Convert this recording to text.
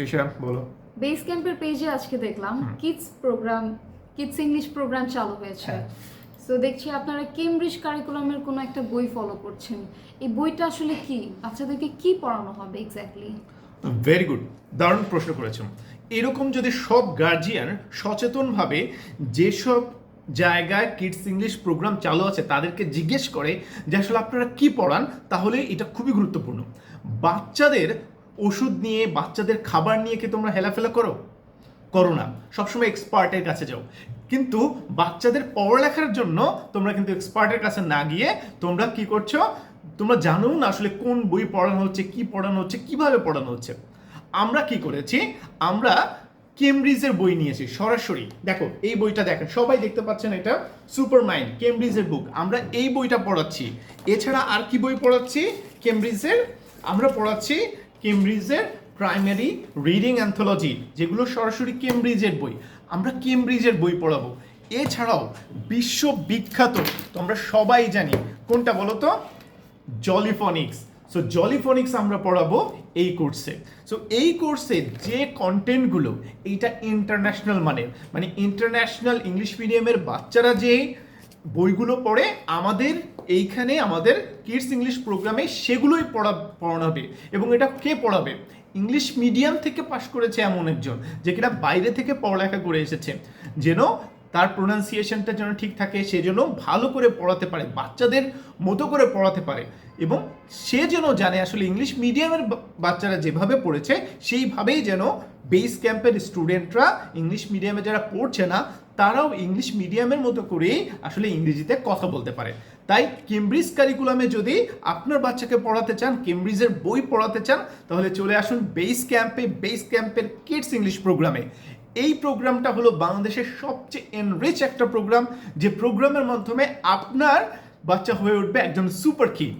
তৃষা বলো। বেস ক্যাম্পের পেজে আজকে দেখলাম kids programme kids English programme চালু হয়েছে। হ্যাঁ। সো দেখছি আপনারা কেমব্রিজ কারিকুলামের কোনো একটা বই ফলো করছেন। এই বইটা আসলে কি? বাচ্চাদেরকে কি পড়ানো হবে এক্স্যাক্টলি ভেরি গুড দারুণ প্রশ্ন করেছেন এরকম যদি সব গার্জিয়ান সচেতনভাবে যেসব জায়গায় কিডস ইংলিশ প্রোগ্রাম চালু আছে তাদেরকে জিজ্ঞেস করে যে আসলে আপনারা কি পড়ান তাহলে এটা খুবই গুরুত্বপূর্ণ। বাচ্চাদের ওষুধ নিয়ে বাচ্চাদের খাবার নিয়ে কি তোমরা হেলাফেলা করো? করো না। সবসময় এক্সপার্টের কাছে যাও। কিন্তু বাচ্চাদের পড়ালেখার জন্য তোমরা কিন্তু এক্সপার্টের কাছে না গিয়ে তোমরা কি করছ? তোমরা জানো না আসলে কোন বই পড়ানো হচ্ছে, কি পড়ানো হচ্ছে, কীভাবে পড়ানো হচ্ছে। আমরা কি করেছি? আমরা কেমব্রিজের বই নিয়েছি, সরাসরি। দেখো, এই বইটা দেখেন, সবাই দেখতে পাচ্ছেন এটা? সুপার মাইন্ড কেমব্রিজের বুক। আমরা এই বইটা পড়াচ্ছি। এছাড়া আর কি বই পড়াচ্ছি? কেমব্রিজের। আমরা পড়াচ্ছি কেমব্রিজের প্রাইমারি রিডিং অ্যান্থোলজি যেগুলো সরাসরি কেমব্রিজের বই। আমরা কেমব্রিজের বই পড়াবো। এছাড়াও বিশ্ববিখ্যাত তোমরা সবাই জানি, কোনটা বলো তো জলিফনিক্স সো জলিফনিক্স আমরা পড়াবো এই কোর্সে সো এই কোর্সে যে কন্টেন্টগুলো এইটা ইন্টারন্যাশনাল মানের। মানে ইন্টারন্যাশনাল ইংলিশ মিডিয়ামের বাচ্চারা যে বইগুলো পড়ে আমাদের এইখানে আমাদের কিডস ইংলিশ প্রোগ্রামে সেগুলোই পড়া, পড়ানো হবে। এবং এটা কে পড়াবে? ইংলিশ মিডিয়াম থেকে পাশ করেছে এমন একজন, যে কিনা বাইরে থেকে পড়ালেখা করে এসেছে। যেন তার প্রোনাউন্সিয়েশনটা যেন ঠিক থাকে, সে যেন ভালো করে পড়াতে পারে, বাচ্চাদের মতো করে পড়াতে পারে এবং সে যেন জানে আসলে ইংলিশ মিডিয়ামের বাচ্চারা যেভাবে পড়েছে, সেইভাবেই যেন বেস ক্যাম্পের স্টুডেন্টরা ইংলিশ মিডিয়ামে যারা পড়ছে না, তারাও ইংলিশ মিডিয়ামের মতো করেই আসলে ইংরেজিতে কথা বলতে পারে। তাই কেমব্রিজ কারিকুলামে যদি আপনার বাচ্চাকে পড়াতে চান কেমব্রিজের বই পড়াতে চান, তাহলে চলে আসুন বেস ক্যাম্পে বেস ক্যাম্পের কিডস ইংলিশ প্রোগ্রামে এই প্রোগ্রামটা হলো বাংলাদেশের সবচেয়ে এনরিচ একটা প্রোগ্রাম, যে প্রোগ্রামের মাধ্যমে আপনার বাচ্চা হয়ে উঠবে একজন সুপার কিড